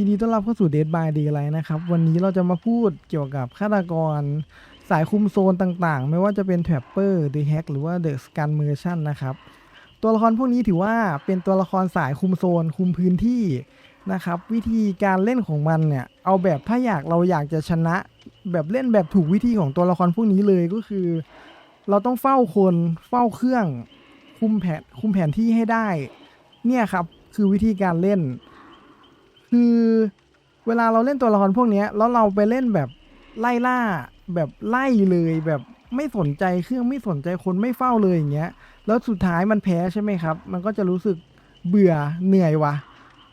ยินดีต้อนรับเข้าสู่ Dead by Daylight นะครับ วันนี้เราจะมาพูดเกี่ยวกับฆาตกร สายคุมโซนต่างๆ ไม่ว่าจะเป็น Trapper The Hack หรือว่า The Scan Merchant นะครับ ตัวละครพวกนี้ถือว่าเป็นตัวละครสายคุมโซน คุมพื้นที่นะครับ วิธีการเล่นของมันเนี่ย เอาแบบถ้าอยากเราอยากจะชนะ แบบเล่นแบบถูกวิธีของตัวละครพวกนี้เลยก็คือ เราต้องเฝ้าคนเฝ้าเครื่องคุมแผนคุมแผนที่ให้ได้ เนี่ยครับคือวิธีการเล่น คือเวลาเราเล่นตัวละครพวกเนี้ยแล้วเราไปเล่นแบบไล่ล่า แบบไล่เลยแบบไม่สนใจเครื่องไม่สนใจคนไม่เฝ้าเลยอย่างเงี้ย แล้วสุดท้ายมันแพ้ใช่ไหมครับ มันก็จะรู้สึกเบื่อเหนื่อยวะ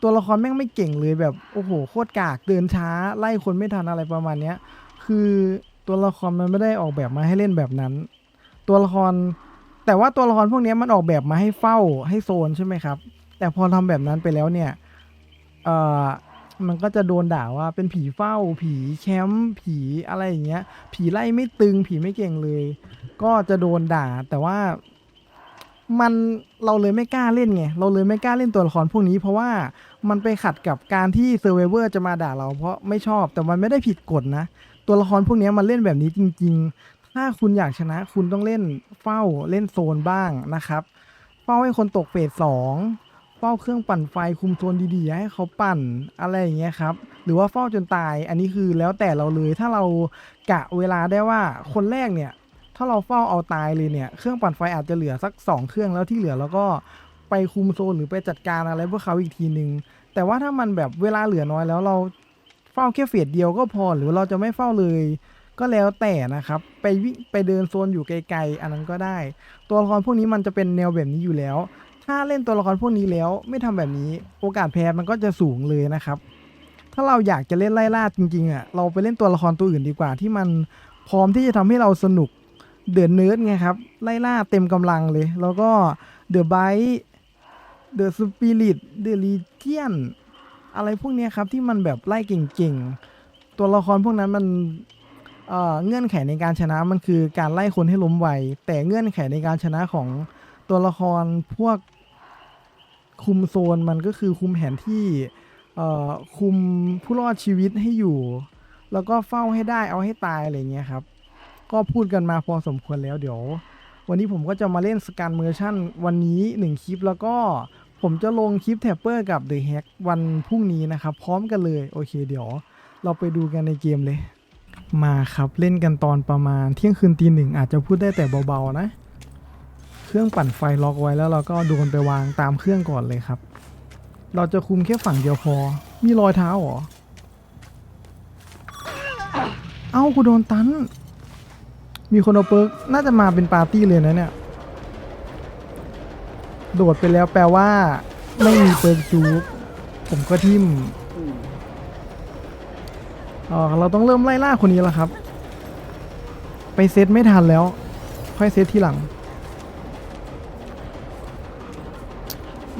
ตัวละครแม่งไม่เก่งเลยแบบโอ้โหโคตรกากเดินช้า ไล่คนไม่ทันอะไรประมาณเนี้ย คือตัวละครมันไม่ได้ออกแบบมาให้เล่นแบบนั้น ตัวละคร แต่ว่าตัวละครพวกนี้มันออกแบบมาให้เฝ้าให้โซนใช่ไหมครับ แต่พอทำแบบนั้นไปแล้วเนี่ย เอ่อมันก็จะโดนด่าว่าเป็นผีเฝ้า ผีแคมป์ผีอะไรอย่างเงี้ย ผีไล่ไม่ตึง ผีไม่เก่งเลย ก็จะโดนด่า แต่ว่ามันเราเลยไม่กล้าเล่นไง เราเลยไม่กล้าเล่นตัวละครพวกนี้เพราะว่ามันไปขัดกับการที่เซอร์ไวเวอร์จะมาด่าเราเพราะไม่ชอบ แต่มันไม่ได้ผิดกฎนะ ตัวละครพวกนี้มันเล่นแบบนี้จริง ๆ ถ้าคุณอยากชนะคุณต้องเล่นเฝ้าเล่นโซนบ้างนะครับ เฝ้าให้คนตกเฟสสอง เฝ้าเครื่องปั่นไฟคุมโซนดีๆให้เขาปั่นอะไรอย่างเงี้ยครับ หรือว่าเฝ้าจนตาย อันนี้คือแล้วแต่เราเลยถ้าเรากะเวลาได้ว่าคนแรกเนี่ย ถ้าเราเฝ้าเอาตายเลยเนี่ยเครื่องปั่นไฟอาจจะเหลือสัก 2 เครื่องแล้วที่เหลือเราก็ไปคุมโซนหรือไปจัดการอะไรพวกเขาอีกทีนึงแต่ว่าถ้ามันแบบเวลาเหลือน้อยแล้วเราเฝ้าแค่เฟสเดียวก็พอหรือเราจะไม่เฝ้าเลยก็แล้วแต่นะครับ ไปวิไปเดินโซนอยู่ไกลๆ อันนั้นก็ได้ ตัวละครพวกนี้มันจะเป็นแนวแบบนี้อยู่แล้ว ถ้าเล่นตัวละครพวกนี้แล้วไม่ทำแบบนี้โอกาสแพ้มันก็จะสูงเลยนะครับ ถ้าเราอยากจะเล่นไล่ล่าจริงๆอะเราไปเล่นตัวละครตัวอื่นดีกว่า ที่มันพร้อมที่จะทำให้เราสนุกเดือดเนิร์ดไงครับ ไล่ล่าเต็มกำลังเลย แล้วก็เดอะไบต์เดอะสปิริตเดอะลีเจียนอะไรพวกนี้ครับที่มันแบบไล่เก่งๆ ตัวละครพวกนั้นมันเอ่อเงื่อนไขในการชนะมันคือการไล่คนให้ล้มไวแต่เงื่อนไขในการชนะของตัวละครพวก คุมโซนมันก็คือคุมแผนที่คุมผู้รอดชีวิตให้อยู่ แล้วก็เฝ้าให้ได้เอาให้ตายอะไรเงี้ยครับ ก็พูดกันมาพอสมควรแล้วเดี๋ยว วันนี้ผมก็จะมาเล่นสการเมอร์ชั่นวันนี้ 1 คลิปแล้วก็ผมจะลงคลิปแท็ปเปอร์กับ The Hack วันพรุ่งนี้นะครับ พร้อมกันเลยโอเคเดี๋ยว เราไปดูกันในเกมเลย มาครับเล่นกันตอนประมาณเที่ยงคืนตีหนึ่งอาจจะพูดได้แต่เบาๆนะ รื่องปั่นไฟล็อกไว้แล้วเราก็โดนไปวางตามเครื่องก่อนเลยครับ เราจะคุมแค่ฝั่งเดียวพอ มีรอยเท้าเหรอ เอ้ากูโดนตัน มีคนเอาเปิร์กน่าจะมาเป็นปาร์ตี้เลยนะเนี่ย โดดไปแล้วแปลว่า ไม่มีเปิร์กจูบผมก็ทิมอ๋อเราต้องเริ่มไล่ล่าคนนี้แล้วครับ ไปเซตไม่ทันแล้ว ค่อยเซตทีหลัง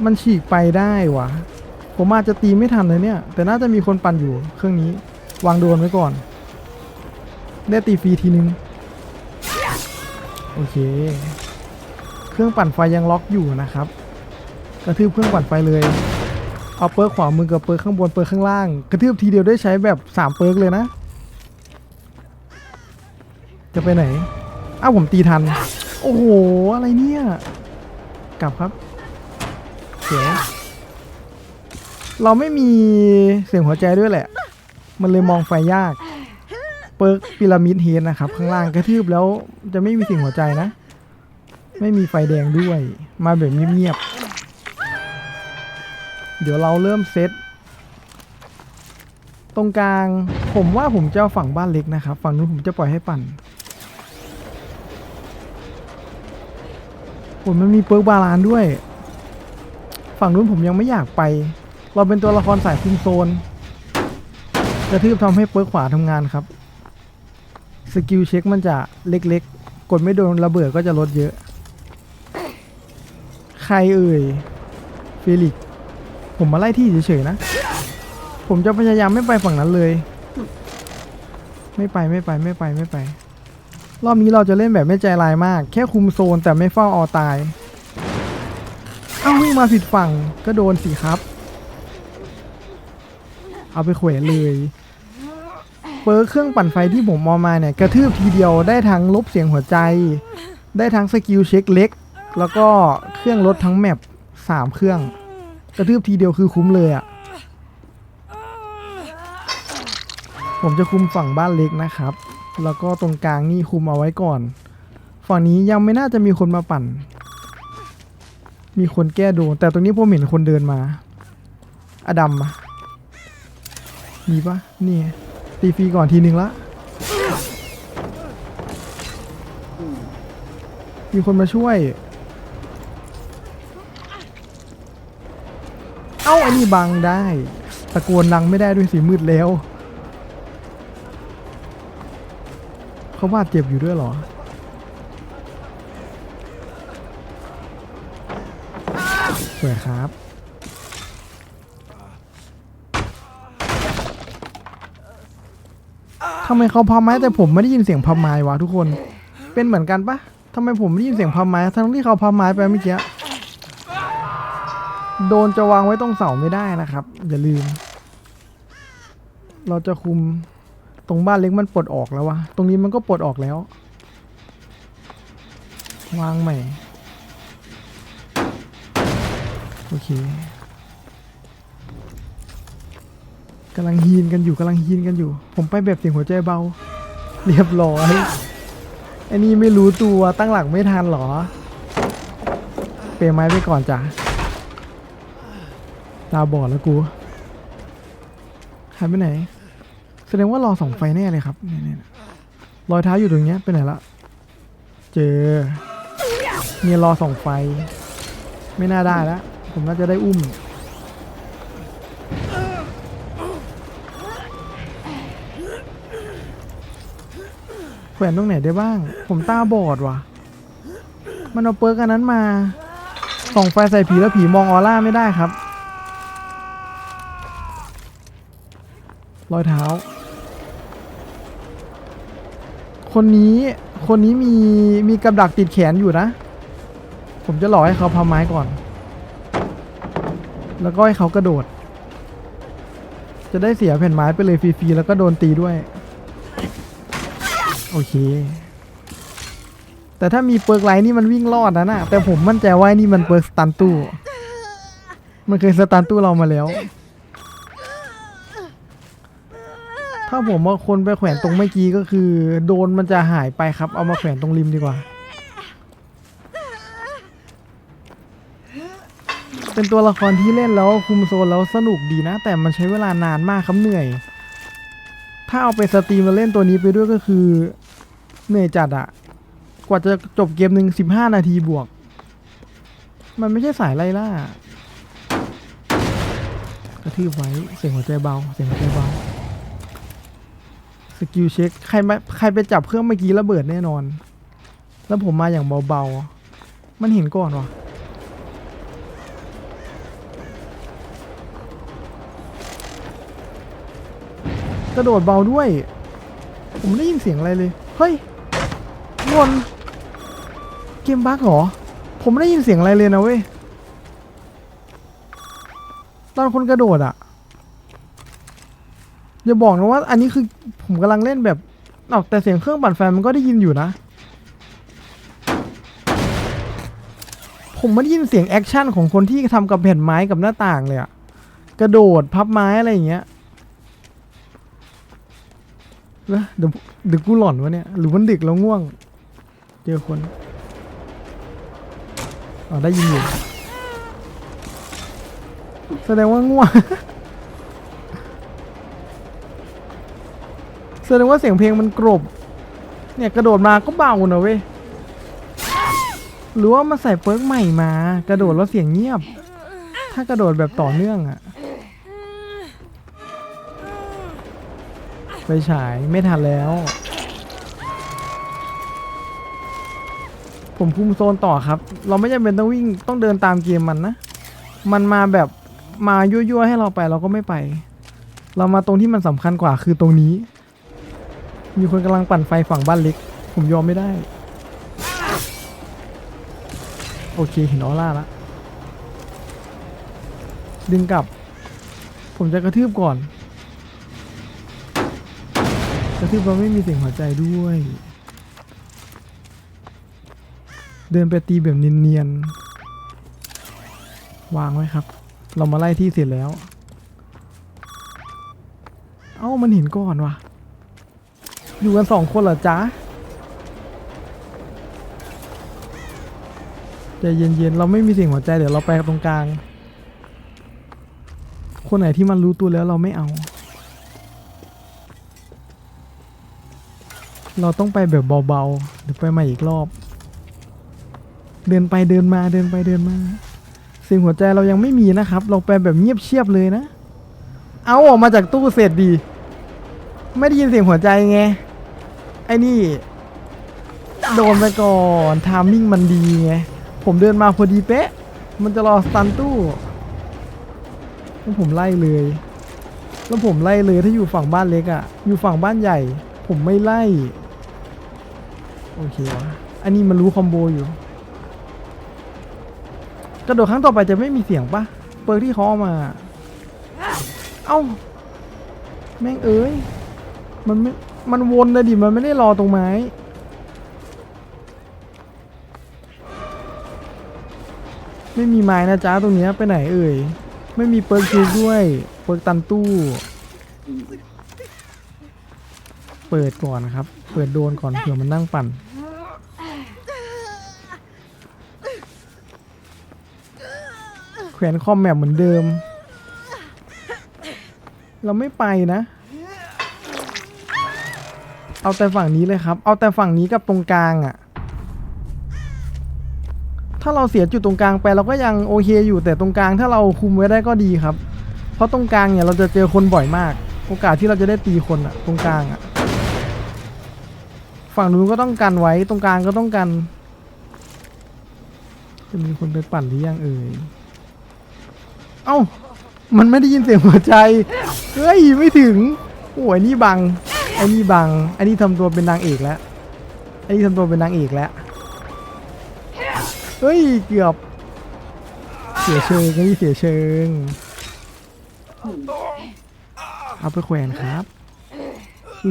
มันฉีกไปได้วะผมอาจจะตีไม่ทันเลยเนี่ย แต่น่าจะมีคนปั่นอยู่เครื่องนี้ วางโดนไว้ก่อน ได้ตีฟรีทีนึง โอเค เครื่องปั่นไฟยังล็อกอยู่นะครับ กระทืบเครื่องปั่นไฟเลย เอาเปิร์กขวามือกับเปิร์กข้างบนเปิร์กข้างล่าง กระทืบทีเดียวได้ใช้แบบสามเปิร์กเลยนะ จะไปไหน อ้าวผมตีทัน โอ้โห อะไรเนี่ย กลับครับ เสียเราไม่มีเสียงหัวใจด้วยแหละ มันเลยมองไฟยาก เปิร์กพีระมิดเฮดนะครับ ข้างล่างกระทืบแล้วจะไม่มีเสียงหัวใจนะ ไม่มีไฟแดงด้วย มาแบบเงียบๆ เดี๋ยวเราเริ่มเซตตรงกลาง ผมว่าผมจะฝั่งบ้านเล็กนะครับ ฝั่งนู้นผมจะปล่อยให้ปั่นผมมันมีเปิร์กบาลานด้วย ฝั่งนู้นผมยังไม่อยากไป เราเป็นตัวละครสายคุมโซน กระทืบทำให้เปิร์กขวาทำงานครับ สกิลเช็คมันจะเล็กๆ กดไม่โดนระเบิดก็จะลดเยอะ ใครเอ่ยเฟลิก ผมมาไล่ที่เฉยๆนะ ผมจะพยายามไม่ไปฝั่งนั้นเลย ไม่ไปไม่ไปไม่ไปไม่ไป รอบนี้เราจะเล่นแบบไม่ใจลายมาก แค่คุมโซนแต่ไม่เฝ้าออตาย อ้าวิ่งมาผิดฝั่งก็โดนสิครับ เอาไปแขวนเลยเปิร์เครื่องปั่นไฟที่ผมมอมาเนี่ย กระทืบทีเดียวได้ทั้งลบเสียงหัวใจ ได้ทั้งสกิลเช็คเล็ก แล้วก็เครื่องลดทั้งแมปสามเครื่อง กระทืบทีเดียวคือคุ้มเลยอะ่ะผมจะคุมฝั่งบ้านเล็กนะครับ แล้วก็ตรงกลางนี่คุมเอาไว้ก่อน ฝั่งนี้ยังไม่น่าจะมีคนมาปั่น มีคนแก้โดนแต่ตรงนี้ผมเห็นคนเดินมา อดัมอะมีปะนี่ตีฟรีก่อนทีนึงละ มีคนมาช่วย เอ้าอันนี้บังได้ ตะโกนดังไม่ได้ด้วยสีมืดแล้ว เขาบาดเจ็บอยู่ด้วยหรอ วยครับ ทำไมเขาพับไม้แต่ผมไม่ได้ยินเสียงพับไม้วะทุกคน เป็นเหมือนกันปะทำไมผมไม่ได้ยินเสียงพับไม้ทั้งที่เขาพับไม้ไปเมื่อกี้ โดนจะวางไว้ตรงเสาไม่ได้นะครับ อย่าลืม เราจะคุมตรงบ้านเล็กมันปลดออกแล้ววะ ตรงนี้มันก็ปลดออกแล้ว วางใหม่ โอเคกำลังฮีนกันอยู่กำลังฮีนกันอยู่ ผมไปแบบเสียงหัวใจเบา เรียบร้อยไอ้นี่ไม่รู้ตัวตั้งหลักไม่ทันหรอ เปรย์ไม้ไปก่อนจ้ะตาบอดแล้วกูหายไปไหน แสดงว่ารอสองไฟแน่เลยครับเนี่ยรอยเท้าอยู่ตรงเนี้ยไปไหนละเจอมีรอสองไฟ ไม่น่าได้แล้ว ผมน่าจะได้อุ้ม แขวนตรงไหนได้บ้าง ผมตาบอดว่ะ มันเอาเปิร์กอันนั้นมา ส่องไฟใส่ผีแล้วผีมองออร่าไม่ได้ครับ รอยเท้า คนนี้ คนนี้มีมีกับดักติดแขนอยู่นะ ผมจะหลอกให้เขาพับไม้ก่อน แล้วก็ให้เขากระโดด จะได้เสียแผ่นไม้ไปเลยฟรีๆแล้วก็โดนตีด้วย โอเค แต่ถ้ามีเปิร์กไลท์นี่มันวิ่งรอดนะน่ะ แต่ผมมั่นใจว่านี่มันเปิร์กสตันตู้ มันเคยสตันตู้เรามาแล้ว ถ้าผมเอาคนไปแขวนตรงเมื่อกี้ก็คือ โดนมันจะหายไปครับ เอามาแขวนตรงริมดีกว่า เป็นตัวละครที่เล่นแล้วคุมโซนแล้วสนุกดีนะ แต่มันใช้เวลานานมากครับเหนื่อย ถ้าเอาไปสตรีมมาเล่นตัวนี้ไปด้วยก็คือ เหนื่อยจัดอะกว่าจะจบเกมหนึ่งสิบห้านาทีบวก มันไม่ใช่สายไล่ล่ากระทืบไว้เสียงหัวใจเบา เสียงหัวใจเบาสกิลเช็คใครมาใครไปจับเครื่องเมื่อกี้ระเบิดแน่นอน แล้วผมมาอย่างเบาๆ มันเห็นก่อนวะ กระโดดเบาด้วย ผมไม่ได้ยินเสียงอะไรเลย เฮ้ยงนเกมบั๊กเหรอ ผมไม่ได้ยินเสียงอะไรเลยนะเว้ย ตอนคนกระโดดอะอย่าบอกนะว่า อันนี้คือผมกำลังเล่นแบบอาแต่เสียงเครื่องปั่นไฟมันก็ได้ยินอยู่นะ ผมไม่ได้ยินเสียงแอคชั่นของคนที่ทำกับแผ่นไม้กับหน้าต่างเลยอะกระโดดพับไม้อะไรอย่างเงี้ย ล้วเดี๋ยวดี๋ยวกูหลอนวะเนี่ยหรือมันดึกแล้วง่วง เจอคนอ๋อได้ยินอยู่แสดงว่าง่วงแสดงว่าเสียงเพลงมันกรบ เนี่ยกระโดดมาก็เบานะเว้ยหรือว่ามาใส่เปิร์กใหม่มา กระโดดแล้วเสียงเงียบ ถ้ากระโดดแบบต่อเนื่องอะ ไปฉายไม่ทันแล้ว ผมคุมโซนต่อครับ เราไม่จำเป็นต้องวิ่งต้องเดินตามเกมมันนะ มันมาแบบมายั่วๆให้เราไปเราก็ไม่ไป เรามาตรงที่มันสำคัญกว่าคือตรงนี้ มีคนกำลังปั่นไฟฝั่งบ้านเล็ก ผมยอมไม่ได้ โอเคเห็นออร่าละดึงกลับ ผมจะกระทืบก่อน กระทืบเราไม่มีเสียงหัวใจด้วย เดินไปตีแบบเนียนๆ วางไว้ครับ เรามาไล่ที่เสร็จแล้ว เอ้ามันเห็นก่อนวะอยู่กันสองคนเหรอจ๊ะใจเย็นๆ เราไม่มีเสียงหัวใจเดี๋ยวเราไปตรงกลาง คนไหนที่มันรู้ตัวแล้วเราไม่เอา เราต้องไปแบบเบาๆเดี๋ยวไปใหม่อีกรอบ เดินไปเดินมาเดินไปเดินมาเสียงหัวใจเรายังไม่มีนะครับ เราไปแบบเงียบเชียบเลยนะ เอาออกมาจากตู้เสร็จดี ไม่ได้ยินเสียงหัวใจไง ไอ้นี่ โดนไปก่อนทามมิ่งมันดีไง ผมเดินมาพอดีเป๊ะ มันจะรอสตันตู้แล้วผมไล่เลย แล้วผมไล่เลยถ้าอยู่ฝั่งบ้านเล็กอะ่ะ อยู่ฝั่งบ้านใหญ่ ผมไม่ไล่ โอเควะอันนี้มันรู้คอมโบอยู่ กระโดดครั้งต่อไปจะไม่มีเสียงปะเปิดที่เขาเอามา เอ้า แม่งเอ้ย มันไม่มันวนเลยดิ มันไม่ได้รอตรงไม้ ไม่มีไม้นะจ๊ะตรงเนี้ยไปไหนเอ่ย ไม่มีเปิร์กคิวด้วย เปิร์กตันตู้ เปิดก่อนครับ เปิดโดนก่อนเผื่อมันนั่งปั่น แขวนคอมแมปเหมือนเดิม เราไม่ไปนะ เอาแต่ฝั่งนี้เลยครับ เอาแต่ฝั่งนี้กับตรงกลางอะ่ะ ถ้าเราเสียจุดตรงกลางไปเราก็ยังโอเคอยู่แต่ตรงกลางถ้าเราคุมไว้ได้ก็ดีครับ เพราะตรงกลางเนี่ยเราจะเจอคนบ่อยมาก โอกาสที่เราจะได้ตีคนอะตรงกลางอะฝั่งนู้นก็ต้องกันไว้ตรงกลางก็ต้องกันจะมีคนไปปั่นหรือยังเอ่ย เอ้า มันไม่ได้ยินเสียงหัวใจ เฮ้ย ไม่ถึง โอ้ยนี่บัง ไอ้นี่บัง ไอ้นี่ทำตัวเป็นนางเอกแล้ว ไอ้นี่ทำตัวเป็นนางเอกแล้ว เฮ้ย เกือบ เสียเชิงไอ้นี่เสียเชิง เอาไปแขวนครับ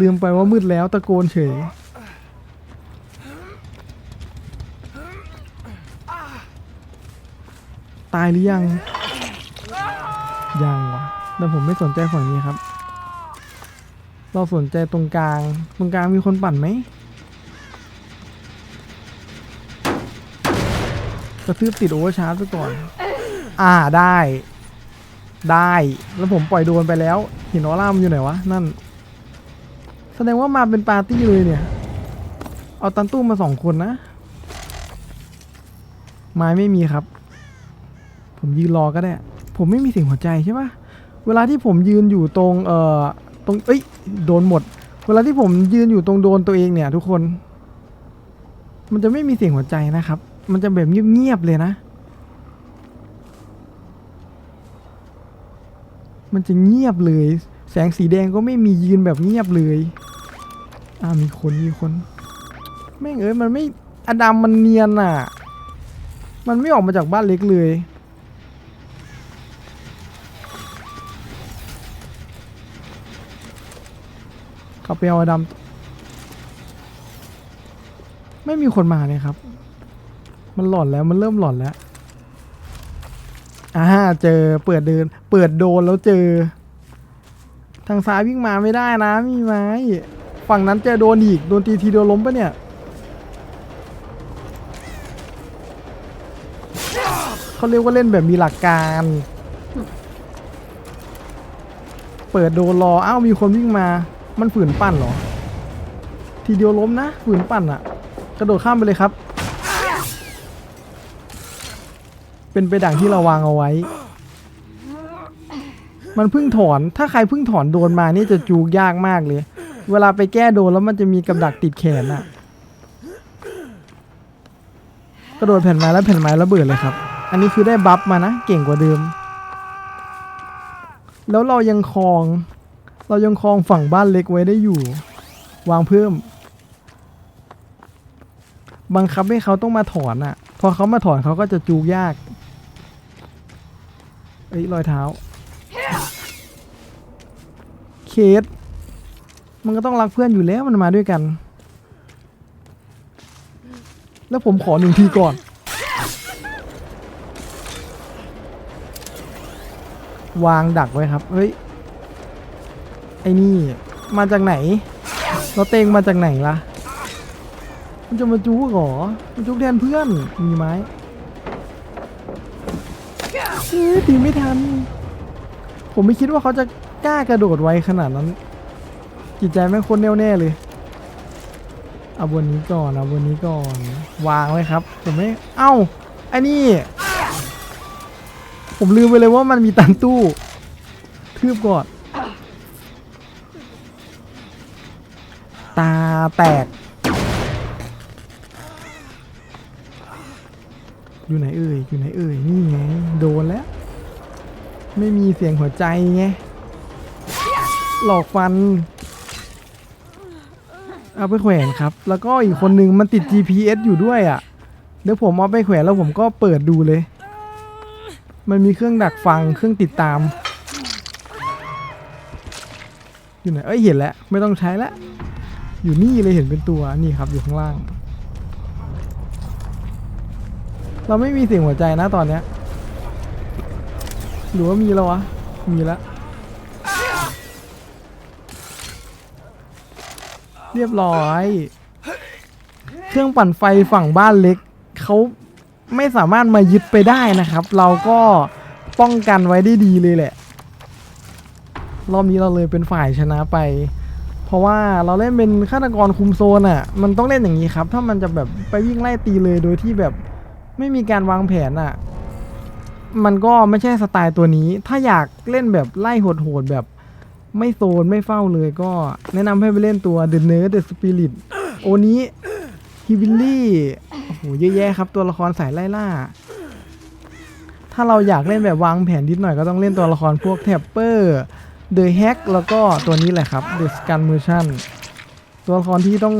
ลืมไปว่ามืดแล้วตะโกนเฉยตายหรือยัง ยังวะแต่ผมไม่สนใจฝั่งนี้ครับ เราสนใจตรงกลาง ตรงกลางมีคนปั่นไหมกระทืบติดโอเวอร์ชาร์จไปก่อน อ่าได้ ได้ แล้วผมปล่อยโดนไปแล้วเห็นออร่ามันอยู่ไหนวะ นั่น แสดงว่ามาเป็นปาร์ตี้เลยเนี่ย เอาตันตู้มาสองคนนะ ไม้ไม่มีครับ ผมยืนรอก็ได้ ผมไม่มีเสียงหัวใจใช่ปะเวลาที่ผมยืนอยู่ตรงเอ่อตรงเอ้ยโดนหมด เวลาที่ผมยืนอยู่ตรงโดนตัวเองเนี่ยทุกคน มันจะไม่มีเสียงหัวใจนะครับ มันจะแบบเงียบๆเลยนะ มันจะเงียบเลย แสงสีแดงก็ไม่มียืนแบบเงียบเลยอ่ามีคนมีคนแม่งเอ้ยมันไม่อดัมมันเนียนอะ มันไม่ออกมาจากบ้านเล็กเลย เขาไปเอาดัมไม่มีคนมาเลยครับ มันหลอนแล้วมันเริ่มหลอนแล้วอ่าเจอเปิดเดิน เปิดโดนแล้วเจอ ทางซ้ายวิ่งมาไม่ได้นะ มีไหมฝั่งนั้นเจอโดนอีก โดนตีทีเดียวล้มปะเนี่ย เขาเรียกว่าเล่นแบบมีหลักการ เปิดโดนรออ้าวมีคนวิ่งมา มันฝืนปั่นเหรอ ทีเดียวล้มนะ ฝืนปั่นอะกระโดดข้ามไปเลยครับ เป็นไปดังที่เราวางเอาไว้ มันเพิ่งถอน ถ้าใครเพิ่งถอนโดนมานี่จะจูกยากมากเลย เวลาไปแก้โดนแล้วมันจะมีกับดักติดแขนอะกระโดดแผ่นไม้แล้วแผ่นไม้ระเบิดเลยครับ อันนี้คือได้บัฟมานะ เก่งกว่าเดิม แล้วเรายังครอง เรายังครองฝั่งบ้านเล็กไว้ได้อยู่ วางเพิ่ม บังคับให้เขาต้องมาถอนอะ่ะ พอเขามาถอนเขาก็จะจูยาก เอ้ยรอยเท้า เคส มันก็ต้องรักเพื่อนอยู่แล้วมันมาด้วยกัน แล้วผมขอหนึ่งทีก่อนวางดักไว้ครับ เฮ้ย อ้นี่มาจากไหนเราเตงมาจากไหนล่ะ มันจะมาจู้เหรอมันจุกแทนเพื่อน มีไหมเฮ้ยตีไม่ทัน ผมไม่คิดว่าเขาจะกล้ากระโดดไวขนาดนั้น จิตใจแม่งคนแน่วแน่เลย เอาบนนี้ก่อน เอาบนนี้ก่อน วางไว้ครับ ผมไม่ เอ้าไอ้นี่ ผมลืมไปเลยว่ามันมีตันตู้ทืบก่อน ตาแตก อยู่ไหนเอ่ย อยู่ไหนเอ่ย นี่ไง โดนแล้ว ไม่มีเสียงหัวใจไง หลอกฟัน เอาไปแขวนครับ แล้วก็อีกคนนึงมันติด GPS อยู่ด้วยอะ่ะ เดี๋ยวผมเอาไปแขวนแล้วผมก็เปิดดูเลย มันมีเครื่องดักฟัง เครื่องติดตามอยู่ไหนเอ้ยเห็นแล้ว ไม่ต้องใช้แล้ว อยู่นี่เลยเห็นเป็นตัวนี่ครับอยู่ข้างล่าง เราไม่มีเสียงหัวใจนะตอนเนี้ยหรือว่ามีแล้ววะ มีแล้ว เรียบร้อย เครื่องปั่นไฟฝั่งบ้านเล็ก เขาไม่สามารถมายึดไปได้นะครับ เราก็ป้องกันไว้ได้ดีเลยแหละ รอบนี้เราเลยเป็นฝ่ายชนะไป เพราะว่าเราเล่นเป็นฆาตกรคุมโซนอะ มันต้องเล่นอย่างนี้ครับ ถ้ามันจะแบบไปวิ่งไล่ตีเลยโดยที่แบบไม่มีการวางแผนอะ มันก็ไม่ใช่สไตล์ตัวนี้ ถ้าอยากเล่นแบบไล่โหดๆแบบไม่โซนไม่เฝ้าเลยก็แนะนำให้ไปเล่นตัว The Nerd The Spirit โอนี้ฮิวิลลี่โอ้โหเยอะแยะครับ ตัวละครสายไล่ล่า ถ้าเราอยากเล่นแบบวางแผนนิดหน่อยก็ต้องเล่นตัวละครพวกแท็ปเปอร์ เดอะแฮกแล้วก็ตัวนี้แหละครับ The Scan Merchant ตัวละครที่ต้อง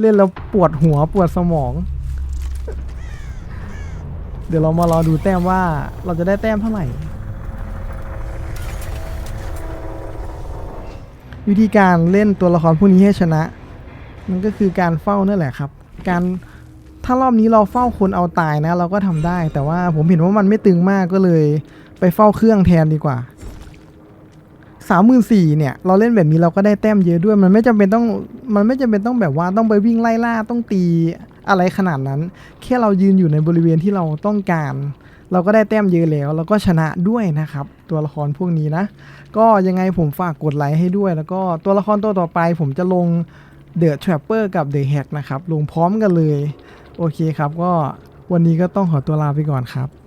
เล่นแล้วปวดหัวปวดสมอง เดี๋ยวเรามารอดูแต้มว่าเราจะได้แต้มเท่าไหร่ วิธีการเล่นตัวละครพวกนี้ให้ชนะ มันก็คือการเฝ้านั่นแหละครับ การถ้ารอบนี้เราเฝ้าคนเอาตายนะ เราก็ทำได้ แต่ว่าผมเห็นว่ามันไม่ตึงมากก็เลย ไปเฝ้าเครื่องแทนดีกว่า สามหมื่นสี่เนี่ย เราเล่นแบบนี้เราก็ได้แต้มเยอะด้วย มันไม่จำเป็นต้อง มันไม่จำเป็นต้องแบบว่าต้องไปวิ่งไล่ล่าต้องตีอะไรขนาดนั้น แค่เรายืนอยู่ในบริเวณที่เราต้องการ เราก็ได้แต้มเยอะแล้ว แล้วก็ชนะด้วยนะครับ ตัวละครพวกนี้นะ ก็ยังไงผมฝากกดไลค์ให้ด้วย แล้วก็ตัวละครตัวต่อไป ผมจะลง The Trapper กับ The Hack นะครับ ลงพร้อมกันเลย โอเคครับ ก็วันนี้ก็ต้องขอตัวลาไปก่อนครับ